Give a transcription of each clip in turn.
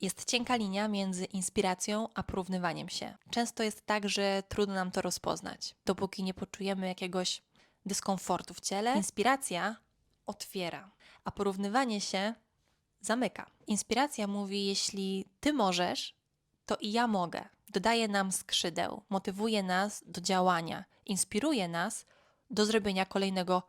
Jest cienka linia między inspiracją a porównywaniem się. Często jest tak, że trudno nam to rozpoznać. Dopóki nie poczujemy jakiegoś dyskomfortu w ciele, inspiracja otwiera, a porównywanie się zamyka. Inspiracja mówi: Jeśli ty możesz, to i ja mogę. Dodaje nam skrzydeł, motywuje nas do działania, inspiruje nas do zrobienia kolejnego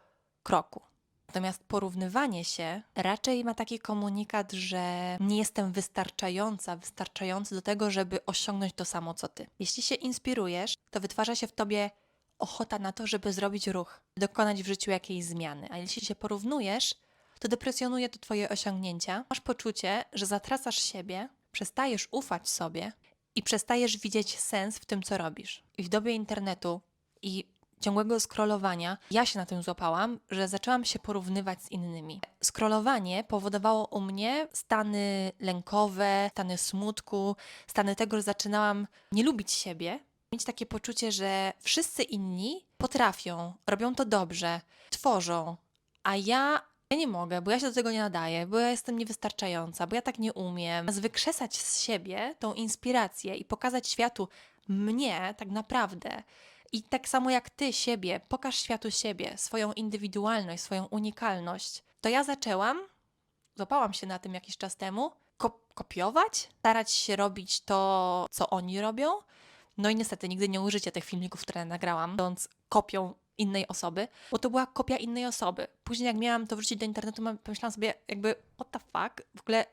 kroku. Natomiast porównywanie się raczej ma taki komunikat, że nie jestem wystarczająca, wystarczający do tego, żeby osiągnąć to samo co ty. Jeśli się inspirujesz, to wytwarza się w tobie ochota na to, żeby zrobić ruch, dokonać w życiu jakiejś zmiany. A jeśli się porównujesz, to deprecjonuje to twoje osiągnięcia. Masz poczucie, że zatracasz siebie, przestajesz ufać sobie i przestajesz widzieć sens w tym, co robisz. I w dobie internetu i ciągłego scrollowania, ja się na tym złapałam, że zaczęłam się porównywać z innymi. Scrollowanie powodowało u mnie stany lękowe, stany smutku, stany tego, że zaczynałam nie lubić siebie, mieć takie poczucie, że wszyscy inni potrafią, robią to dobrze, tworzą, a ja, ja nie mogę, bo ja się do tego nie nadaję, bo ja jestem niewystarczająca, bo ja tak nie umiem. Zamiast Wykrzesać z siebie tą inspirację i pokazać światu mnie tak naprawdę. I tak samo jak ty siebie, pokaż światu siebie, swoją indywidualność, swoją unikalność. To ja zaczęłam, złapałam się na tym jakiś czas temu, ko- kopiować, starać się robić to, co oni robią. No i niestety nigdy nie użycie tych filmików, które nagrałam, będąc kopią innej osoby, bo to była kopia innej osoby. Później jak miałam to wrzucić do internetu, pomyślałam sobie jakby, what the fuck, w ogóle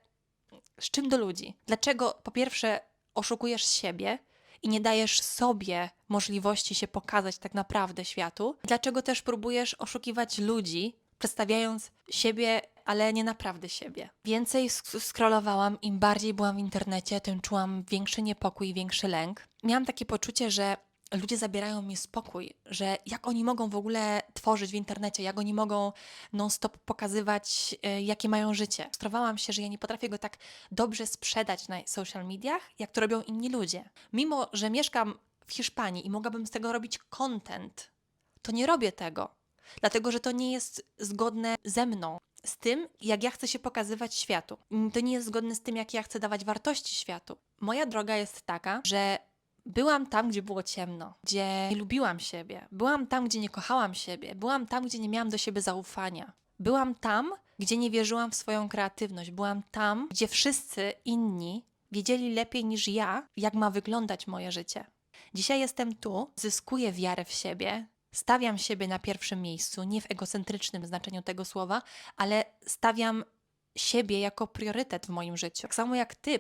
z czym do ludzi? Dlaczego po pierwsze oszukujesz siebie i nie dajesz sobie możliwości się pokazać tak naprawdę światu? Dlaczego też próbujesz oszukiwać ludzi, przedstawiając siebie, ale nie naprawdę siebie? Więcej sk- scrollowałam, im bardziej byłam w internecie, tym czułam większy niepokój, większy lęk. Miałam takie poczucie, że ludzie zabierają mi spokój, że jak oni mogą w ogóle tworzyć w internecie, jak oni mogą non-stop pokazywać, e, jakie mają życie. Frustrowałam się, że ja nie potrafię go tak dobrze sprzedać na social mediach, jak to robią inni ludzie. Mimo, że mieszkam w Hiszpanii i mogłabym z tego robić content, to nie robię tego, dlatego że to nie jest zgodne ze mną. Z tym, jak ja chcę się pokazywać światu. To nie jest zgodne z tym, jak ja chcę dawać wartości światu. Moja droga jest taka, że Byłam tam, gdzie było ciemno, gdzie nie lubiłam siebie. Byłam tam, gdzie nie kochałam siebie. Byłam tam, gdzie nie miałam do siebie zaufania. Byłam tam, gdzie nie wierzyłam w swoją kreatywność. Byłam tam, gdzie wszyscy inni wiedzieli lepiej niż ja, jak ma wyglądać moje życie. Dzisiaj jestem tu, zyskuję wiarę w siebie, stawiam siebie na pierwszym miejscu, nie w egocentrycznym znaczeniu tego słowa, ale stawiam siebie jako priorytet w moim życiu. Tak samo jak ty